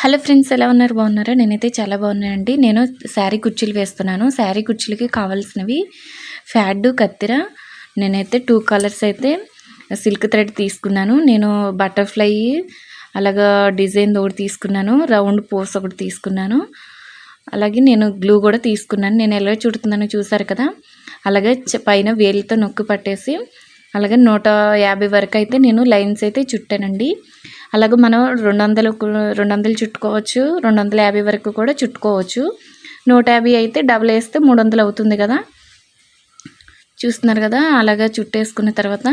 Hello friends ఎలా ఉన్నారు? బాగున్నారా? నేనైతే చాలా బాగున్నానండి. నేను శారీ కుర్చీలు వేస్తున్నాను. శారీ కుర్చీలకి కావాల్సినవి ఫ్యాడ్ కత్తిర నేనైతే టూ కలర్స్ అయితే సిల్క్ థ్రెడ్ తీసుకున్నాను. నేను బటర్ఫ్లై అలాగా డిజైన్ ఒకటి తీసుకున్నాను. రౌండ్ పోస్ ఒకటి తీసుకున్నాను. అలాగే నేను గ్లూ కూడా తీసుకున్నాను. నేను ఎలా చుడుతున్నానో చూసారు కదా? అలాగే పైన వేలితో నొక్కి పట్టేసి అలాగే నూట యాభై వరకు అయితే నేను లైన్స్ అయితే చుట్టానండి. అలాగే మనం రెండు వందలు రెండు వందలు చుట్టుకోవచ్చు రెండు వందల యాభై వరకు కూడా చుట్టుకోవచ్చు. నూట యాభై అయితే డబల్ వేస్తే మూడు వందలు అవుతుంది కదా. చూస్తున్నారు కదా అలాగా చుట్టేసుకున్న తర్వాత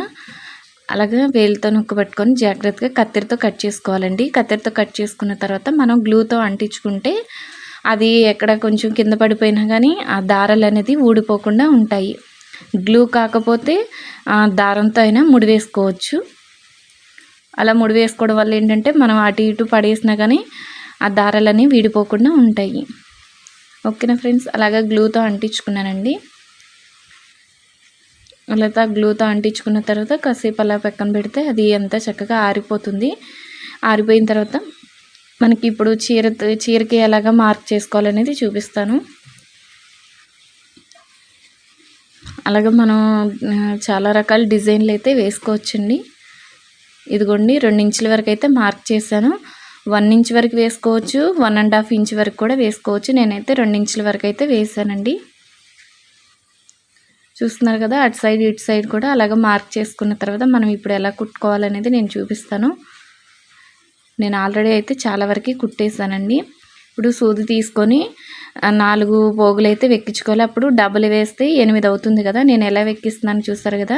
అలాగే వేలితో నొక్కు పెట్టుకొని జాగ్రత్తగా కత్తెరతో కట్ చేసుకోవాలండి. కత్తెరతో కట్ చేసుకున్న తర్వాత మనం గ్లూతో అంటించుకుంటే అది ఎక్కడ కొంచెం కింద పడిపోయినా కానీ ఆ దారాలు అనేది ఊడిపోకుండా ఉంటాయి. గ్లూ కాకపోతే దారంతో అయినా ముడి వేసుకోవచ్చు అలా ముడి వేసుకోవడం వల్ల ఏంటంటే మనం అటు ఇటు పడేసినా కానీ ఆ దారాలన్నీ విడిపోకుండా ఉంటాయి. ఓకేనా ఫ్రెండ్స్? అలాగా గ్లూతో అంటించుకున్నానండి. అలా గ్లూతో అంటించుకున్న తర్వాత కాసేపు అలా పక్కన పెడితే అది అంతా చక్కగా ఆరిపోతుంది. ఆరిపోయిన తర్వాత మనకి ఇప్పుడు చీర చీరకి ఎలాగా మార్క్ చేసుకోవాలనేది చూపిస్తాను. అలాగే మనం చాలా రకాల డిజైన్లు అయితే వేసుకోవచ్చండి. ఇదిగోండి రెండు ఇంచుల వరకు అయితే మార్క్ చేశాను. వన్ ఇంచ్ వరకు వేసుకోవచ్చు వన్ అండ్ హాఫ్ ఇంచ్ వరకు కూడా వేసుకోవచ్చు. నేనైతే రెండు ఇంచుల వరకు అయితే వేసానండి చూస్తున్నారు కదా అటు సైడ్ ఇటు సైడ్ కూడా అలాగే మార్క్ చేసుకున్న తర్వాత మనం ఇప్పుడు ఎలా కుట్టుకోవాలనేది నేను చూపిస్తాను. నేను ఆల్రెడీ అయితే చాలా వరకు కుట్టేసానండి ఇప్పుడు సూది తీసుకొని నాలుగు పోగులు అయితే వెక్కించుకోవాలి. అప్పుడు డబ్బులు వేస్తే ఎనిమిది అవుతుంది కదా నేను ఎలా వెక్కిస్తున్నాను చూస్తారు కదా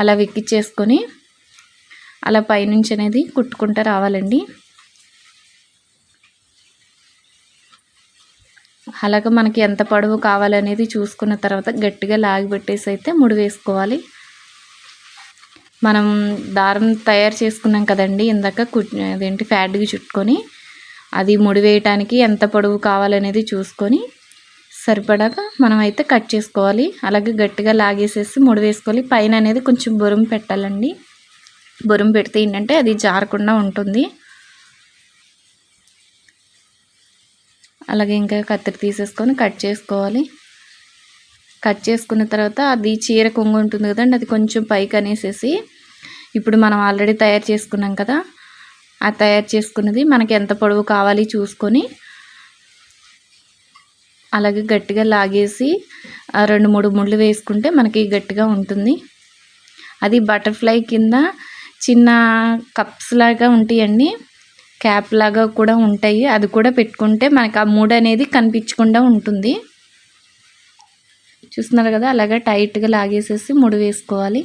అలా వెక్కించేసుకొని అలా పైనుంచి అనేది కుట్టుకుంటూ రావాలండి. అలాగే మనకి ఎంత పొడవు కావాలనేది చూసుకున్న తర్వాత గట్టిగా లాగి పెట్టేసి అయితే ముడి వేసుకోవాలి. మనం దారం తయారు చేసుకున్నాం కదండి ఇందాక అదేంటి ఫ్యాట్గా చుట్టుకొని అది ముడి వేయటానికి ఎంత పొడవు కావాలనేది చూసుకొని సరిపడాక మనం అయితే కట్ చేసుకోవాలి. అలాగే గట్టిగా లాగేసేసి ముడి వేసుకోవాలి. పైన అనేది కొంచెం బొరుము పెట్టాలండి. బొరుం పెడితే ఏంటంటే అది జారకుండా ఉంటుంది. అలాగే ఇంకా కత్తిరి తీసేసుకొని కట్ చేసుకోవాలి. కట్ చేసుకున్న తర్వాత అది చీర కొంగు ఉంటుంది కదండి అది కొంచెం పైకి అనేసేసి ఇప్పుడు మనం ఆల్రెడీ తయారు చేసుకున్నాం కదా ఆ తయారు చేసుకున్నది మనకి ఎంత పొడవు కావాలి చూసుకొని అలాగే గట్టిగా లాగేసి రెండు మూడు ముళ్ళు వేసుకుంటే మనకి గట్టిగా ఉంటుంది. అది బటర్ఫ్లై కింద చిన్న కప్స్ లాగా ఉంటాయండి. క్యాప్ లాగా కూడా ఉంటాయి. అది కూడా పెట్టుకుంటే మనకు ఆ మూడ్ అనేది కనిపించకుండా ఉంటుంది. చూస్తున్నారు కదా అలాగే టైట్గా లాగేసేసి ముడి వేసుకోవాలి.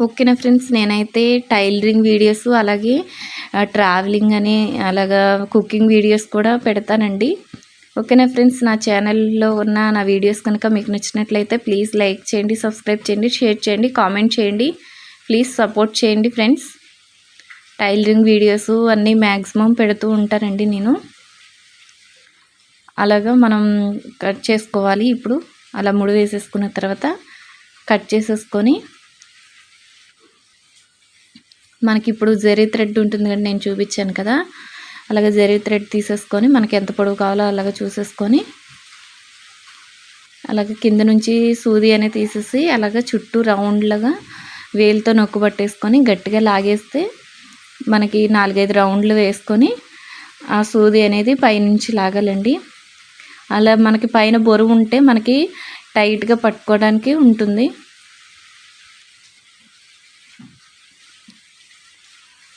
ఓకేనా ఫ్రెండ్స్ నేనైతే టైలరింగ్ వీడియోస్ అలాగే ట్రావెలింగ్ అని అలాగా కుకింగ్ వీడియోస్ కూడా పెడతానండి. ఓకేనా ఫ్రెండ్స్? నా ఛానల్లో ఉన్న నా వీడియోస్ కనుక మీకు నచ్చినట్లయితే ప్లీజ్ లైక్ చేయండి సబ్స్క్రైబ్ చేయండి షేర్ చేయండి కామెంట్ చేయండి. ప్లీజ్ సపోర్ట్ చేయండి ఫ్రెండ్స్. టైలరింగ్ వీడియోస్ అన్నీ మ్యాక్సిమం పెడుతూ ఉంటానండి నేను. అలాగా మనం కట్ చేసుకోవాలి ఇప్పుడు. అలా ముడి వేసేసుకున్న తర్వాత కట్ చేసేసుకొని మనకి ఇప్పుడు జరీ థ్రెడ్ ఉంటుంది కదా నేను చూపించాను కదా. అలాగే జరీ థ్రెడ్ తీసేసుకొని మనకి ఎంత పొడవు కావాలో అలాగే చూసేసుకొని అలాగే కింద నుంచి సూది అనేది తీసేసి అలాగే చుట్టూ రౌండ్లుగా వేలుతో నొక్కు పట్టేసుకొని గట్టిగా లాగేస్తే మనకి నాలుగైదు రౌండ్లు వేసుకొని ఆ సూది అనేది పైనుంచి లాగాలండి. అలా మనకి పైన బొరువు ఉంటే మనకి టైట్గా పట్టుకోవడానికి ఉంటుంది.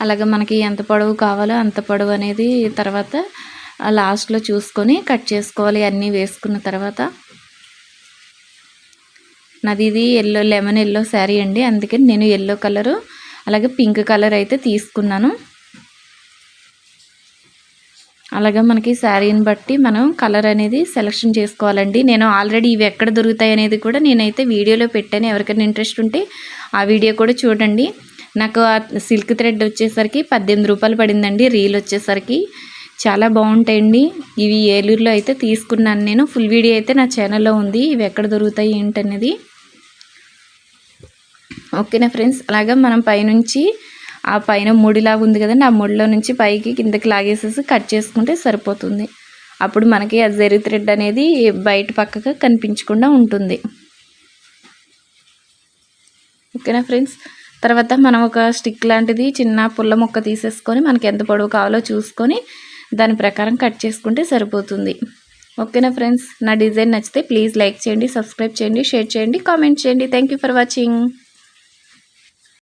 అలాగే మనకి ఎంత పొడవు కావాలో అంత పొడవు అనేది తర్వాత లాస్ట్లో చూసుకొని కట్ చేసుకోవాలి అన్నీ వేసుకున్న తర్వాత. నాది ఇది ఎల్లో లెమన్ ఎల్లో శారీ అండి. అందుకని నేను ఎల్లో కలరు అలాగే పింక్ కలర్ అయితే తీసుకున్నాను. అలాగే మనకి శారీని బట్టి మనం కలర్ అనేది సెలెక్షన్ చేసుకోవాలండి. నేను ఆల్రెడీ ఇవి ఎక్కడ దొరుకుతాయి అనేది కూడా నేనైతే వీడియోలో పెట్టాను. ఎవరికైనా ఇంట్రెస్ట్ ఉంటే ఆ వీడియో కూడా చూడండి. నాకు ఆ సిల్క్ థ్రెడ్ వచ్చేసరికి పద్దెనిమిది రూపాయలు పడిందండి రీల్ వచ్చేసరికి. చాలా బాగుంటాయండి. ఇవి ఏలూరులో అయితే తీసుకున్నాను నేను. ఫుల్ వీడియో అయితే నా ఛానల్లో ఉంది. ఇవి ఎక్కడ దొరుకుతాయి ఏంటనేది. ఓకేనా ఫ్రెండ్స్? అలాగే మనం పైనుంచి ఆ పైన ముడిలాగా ఉంది కదండి ఆ ముడిలో నుంచి పైకి కిందకి లాగేసేసి కట్ చేసుకుంటే సరిపోతుంది. అప్పుడు మనకి ఆ జెరీ థ్రెడ్ అనేది బయట పక్కగా కనిపించకుండా ఉంటుంది. ఓకేనా ఫ్రెండ్స్? తర్వాత మనం ఒక స్టిక్ లాంటిది చిన్న పుల్ల మొక్క తీసేసుకొని మనకి ఎంత పొడవు కావాలో చూసుకొని దాని ప్రకారం కట్ చేసుకుంటే సరిపోతుంది. ఓకేనా ఫ్రెండ్స్? నా డిజైన్ నచ్చితే ప్లీజ్ లైక్ చేయండి సబ్స్క్రైబ్ చేయండి షేర్ చేయండి కామెంట్ చేయండి. Thank for watching